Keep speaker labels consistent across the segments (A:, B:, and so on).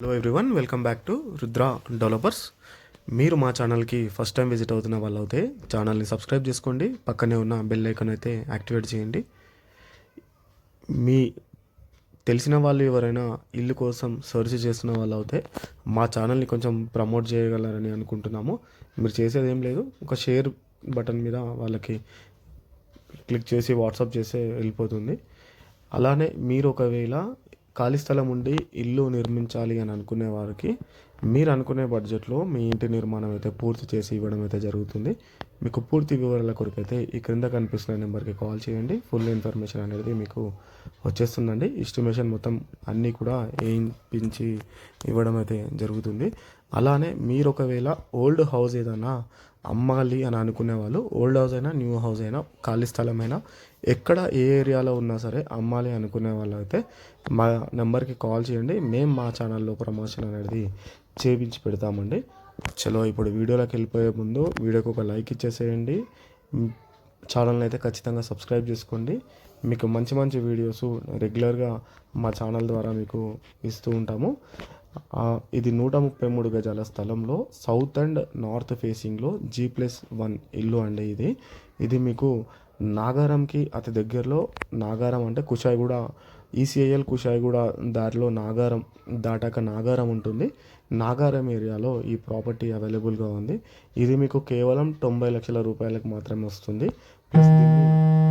A: Hello everyone welcome back to Rudra developers మీరు మా ఛానల్కి ఫస్ట్ టైం విజిట్ అవుతున్న వాళ్ళు అయితే ఛానల్ని సబ్స్క్రైబ్ చేసుకోండి పక్కనే ఉన్న బెల్ ఐకాన్ అయితే యాక్టివేట్ చేయండి. మీ తెలిసిన వాళ్ళు ఎవరైనా ఇల్లు కోసం సెర్చ్ చేస్తున్న వాళ్ళు అయితే మా ఛానల్ని కొంచెం ప్రమోట్ చేయగలరని అనుకుంటున్నాము. మీరు చేసేది ఏం లేదు ఒక షేర్ బటన్ మీద వాళ్ళకి క్లిక్ చేసి వాట్సాప్ చేస్తే వెళ్ళిపోతుంది. అలానే మీరు ఒకవేళ ఖాళీ స్థలం ఉండి ఇల్లు నిర్మించాలి అని అనుకునే వారికి మీరు అనుకునే బడ్జెట్లో మీ ఇంటి నిర్మాణం అయితే పూర్తి చేసి ఇవ్వడం అయితే జరుగుతుంది. మీకు పూర్తి వివరాల కొరకు అయితే ఈ క్రింద కనిపిస్తున్న నెంబర్కి కాల్ చేయండి. ఫుల్ ఇన్ఫర్మేషన్ అనేది మీకు వచ్చేస్తుందండి. ఎస్టిమేషన్ మొత్తం అన్నీ కూడా వేయించి ఇవ్వడం అయితే జరుగుతుంది. అలానే మీరు ఒకవేళ ఓల్డ్ హౌస్ ఏదైనా అమ్మాలి అని అనుకునే వాళ్ళు ఓల్డ్ హౌస్ అయినా న్యూ హౌస్ అయినా ఖాళీ స్థలమైనా ఎక్కడ ఏ ఏరియాలో ఉన్నా సరే అమ్మాలి అనుకునే వాళ్ళు అయితే మా నెంబర్కి కాల్ చేయండి. మేము మా ఛానల్లో ప్రమోషన్ అనేది చేపించి పెడతామండి. చలో ఇప్పుడు వీడియోలోకి వెళ్ళిపోయే ముందు వీడియోకి ఒక లైక్ ఇచ్చేసేయండి. ఛానల్ని అయితే ఖచ్చితంగా సబ్స్క్రైబ్ చేసుకోండి. మీకు మంచి మంచి వీడియోస్ రెగ్యులర్గా మా ఛానల్ ద్వారా మీకు ఇస్తూ ఉంటాము. ఇది నూట ముప్పై మూడు గజాల స్థలంలో సౌత్ అండ్ నార్త్ ఫేసింగ్లో జీ ప్లస్ వన్ ఇల్లు అండి ఇది. ఇది మీకు నాగారంకి అతి దగ్గరలో నాగారం అంటే కుషాయిగూడ ఈసీఐఎల్ కుషాయిగూడ దారిలో నాగారం దాటాక నాగారం ఉంటుంది. నాగారం ఏరియాలో ఈ ప్రాపర్టీ అవైలబుల్గా ఉంది. ఇది మీకు కేవలం తొంభై లక్షల రూపాయలకు మాత్రమే వస్తుంది. ప్లస్ దీన్ని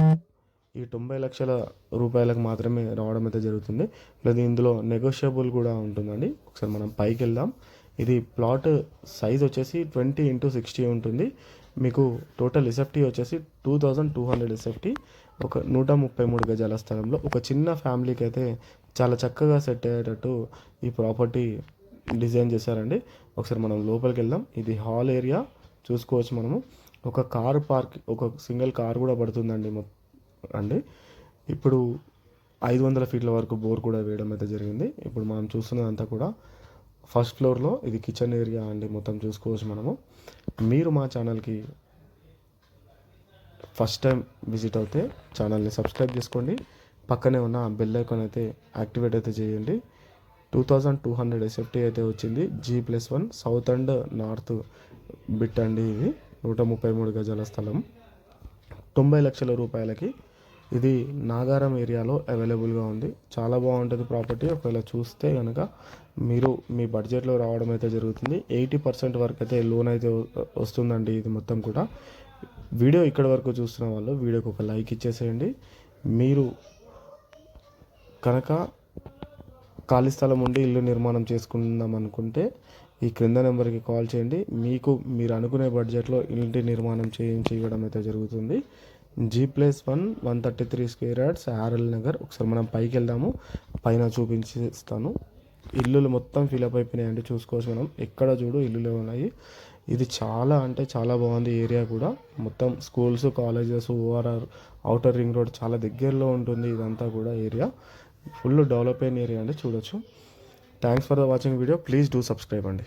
A: ఈ తొంభై లక్షల రూపాయలకు మాత్రమే రావడం అయితే జరుగుతుంది. ప్లస్ ఇందులో నెగోషియబుల్ కూడా ఉంటుందండి. ఒకసారి మనం పైకి వెళ్దాం. ఇది ప్లాట్ సైజ్ వచ్చేసి ట్వంటీ ఇంటూ సిక్స్టీ ఉంటుంది. మీకు టోటల్ ఎస్ఎఫ్టీ వచ్చేసి two thousand two hundred SFT ఒక నూట ముప్పై మూడు గజాల స్థలంలో ఒక చిన్న ఫ్యామిలీకి అయితే చాలా చక్కగా సెట్ అయ్యేటట్టు ఈ ప్రాపర్టీ డిజైన్ చేశారండి. ఒకసారి మనం లోపలికి వెళ్దాం. ఇది హాల్ ఏరియా చూసుకోవచ్చు మనము. ఒక కార్ పార్క్ ఒక సింగిల్ కార్ కూడా పడుతుందండి మొత్తం. అండి ఇప్పుడు ఐదు వందల ఫీట్ల వరకు బోర్ కూడా వేయడం అయితే జరిగింది. ఇప్పుడు మనం చూస్తున్నదంతా కూడా ఫస్ట్ ఫ్లోర్లో ఇది కిచెన్ ఏరియా అండి మొత్తం చూసుకోవచ్చు మనము. మీరు మా ఛానల్కి ఫస్ట్ టైం విజిట్ అవుతే ఛానల్ని సబ్స్క్రైబ్ చేసుకోండి. పక్కనే ఉన్న బెల్ ఐకాన్ అయితే యాక్టివేట్ అయితే చేయండి. Two thousand two hundred SFT అయితే వచ్చింది. G plus one south and north bit అండి ఇది. నూట ముప్పై మూడు గజాల స్థలం. తొంభై లక్షల రూపాయలకి ఇది నాగారం ఏరియాలో అవైలబుల్గా ఉంది. చాలా బాగుంటుంది ప్రాపర్టీ. ఒకవేళ చూస్తే కనుక మీరు మీ బడ్జెట్లో రావడం అయితే జరుగుతుంది. ఎయిటీ పర్సెంట్ వరకు అయితే లోన్ అయితే వస్తుందండి ఇది మొత్తం కూడా. వీడియో ఇక్కడ వరకు చూస్తున్న వాళ్ళు వీడియోకి ఒక లైక్ ఇచ్చేసేయండి. మీరు కనుక ఖాళీ స్థలం ఉండి ఇల్లు నిర్మాణం చేసుకుందాం అనుకుంటే ఈ క్రింద నెంబర్కి కాల్ చేయండి. మీకు మీరు అనుకునే బడ్జెట్లో ఇంటి నిర్మాణం చేయించి ఇవ్వడం అయితే జరుగుతుంది. G plus one one thirty three square yards RL Nagar ఒకసారి మనం పైకి వెళ్దాము. పైన చూపించిస్తాను. ఇల్లులు మొత్తం ఫిలప్ అయిపోయినాయండి. చూసుకోవచ్చు మనం. ఎక్కడ చూడు ఇల్లులే ఉన్నాయి. ఇది చాలా అంటే చాలా బాగుంది ఏరియా కూడా. మొత్తం schools colleges ORR outer ring road చాలా దగ్గరలో ఉంటుంది ఇదంతా కూడా ఏరియా. ఫుల్ డెవలప్ అయిన ఏరియా అండి. చూడొచ్చు. Thanks for the watching video please do subscribe అండి.